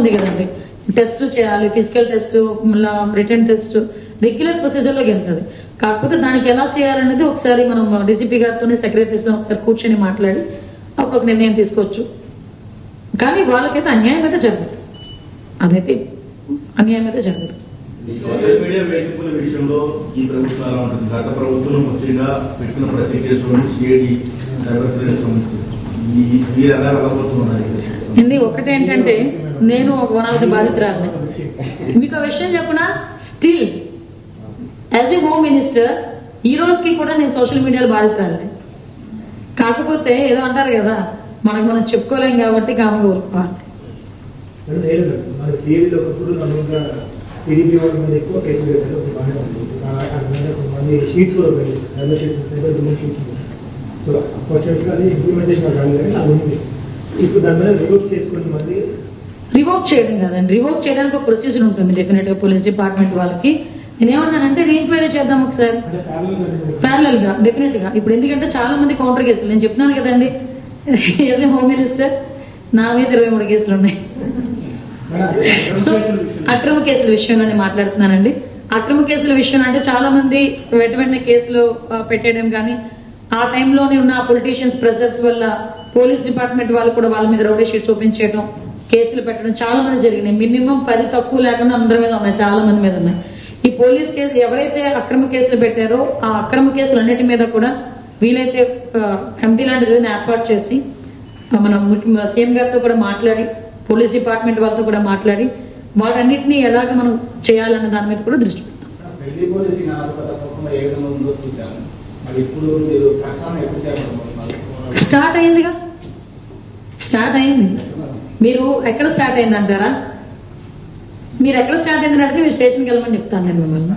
ఉంది కదండి. టెస్ట్ చేయాలి ఫిజికల్ టెస్ట్ మళ్ళీ రిటర్న్ టెస్ట్ రెగ్యులర్ ప్రొసీజర్లోకి వెళ్తుంది. కాకపోతే దానికి ఎలా చేయాలనేది ఒకసారి మనం డీసీపీ గారితో సెక్రటరీస్ ఒకసారి కూర్చొని మాట్లాడి అప్పుడు ఒక నిర్ణయం తీసుకోవచ్చు. కానీ వాళ్ళకైతే అన్యాయం అయితే జరగదు. అదైతే అన్యాయం అయితే జరగదు. ఈ సోషల్ మీడియా వేదికల విషయంలో ఈ ప్రభుత్వం ఎలా ఉంటుంది గత ప్రభుత్వం ముఖ్యంగా పెట్టిన ప్రతి సిఐడి సైబర్ క్రైమ్ మీరు ఎలా వెళ్ళబోతున్నారు అండి ఒకటేంటంటే నేను ఒక వన్ ఆఫ్ ది బాధితురాలని. మీకు ఆ విషయం చెప్పిన? Still as a home minister ఈ రోజుకి కూడా నేను సోషల్ మీడియాలో బాధితురాలని. కాకపోతే ఏదో అంటారు కదా మనకు మనం చెప్పుకోలేం కాబట్టి కామ కోరుకోవాలి టీడీపీ వాళ్ళ మీద ఎక్కువ కేసులు బాగానే ఉంది. కొంతమంది షీట్స్ కూడా cyber sheets cyber sheets so అన్ఫార్చునేట్గా అది ఇంప్లిమెంటేషన్ రాలేదు అది ఉంది. ఇప్పుడు దాని మీద రివర్క్ చేసుకుని మళ్ళీ. రివోక్ చేయడం కదండి. రివోక్ చేయడానికి ఒక ప్రొసీజర్ ఉంటుంది డెఫినెట్గా పోలీస్ డిపార్ట్మెంట్ వాళ్ళకి. నేను ఏమన్నానంటే రేంజ్ మీద చేద్దాం ఒకసారి. ప్యారల్గా డెఫినెట్గా ఇప్పుడు ఎందుకంటే చాలా మంది కౌంటర్ కేసులు నేను చెప్తున్నాను కదండి. యాజ్ ఏ హోమ్ మినిస్టర్ నా మీద ఇరవై మూడు కేసులు ఉన్నాయి. సో అక్రమ కేసుల విషయంలో. నేను మాట్లాడుతున్నానండి. అక్రమ కేసుల విషయం అంటే చాలా మంది వెంట వెంటనే కేసులు పెట్టేయడం కానీ ఆ టైంలోనే ఉన్న పొలిటీషియన్స్ ప్రెజర్స్ వల్ల పోలీస్ డిపార్ట్మెంట్ వాళ్ళు కూడా వాళ్ళ మీద రౌడీ షీట్స్ ఓపెన్ చేయడం కేసులు పెట్టడం చాలా మంది జరిగినాయి. మినిమం పది తక్కువ లేకుండా అందరి మీద ఉన్నాయి చాలా మంది మీద ఉన్నాయి. ఈ పోలీస్ కేసు ఎవరైతే అక్రమ కేసులు పెట్టారో ఆ అక్రమ కేసులన్నిటి మీద కూడా వీలైతే కమిటీ లాంటిది ఏదైనా ఏర్పాటు చేసి మన ముఖ్య సీఎం గారితో కూడా మాట్లాడి పోలీస్ డిపార్ట్మెంట్ వాళ్ళతో కూడా మాట్లాడి వాటన్నిటిని ఎలాగ మనం చేయాలన్న దాని మీద కూడా దృష్టి పెడతాం. స్టార్ట్ అయిందిగా. స్టార్ట్ అయింది. మీరు ఎక్కడ స్టార్ట్ అయింది అంటారా మీరు ఎక్కడ స్టార్ట్ అయిందని అడిగితే మీరు స్టేషన్కి వెళ్ళమని చెప్తాను నేను మిమ్మల్ని.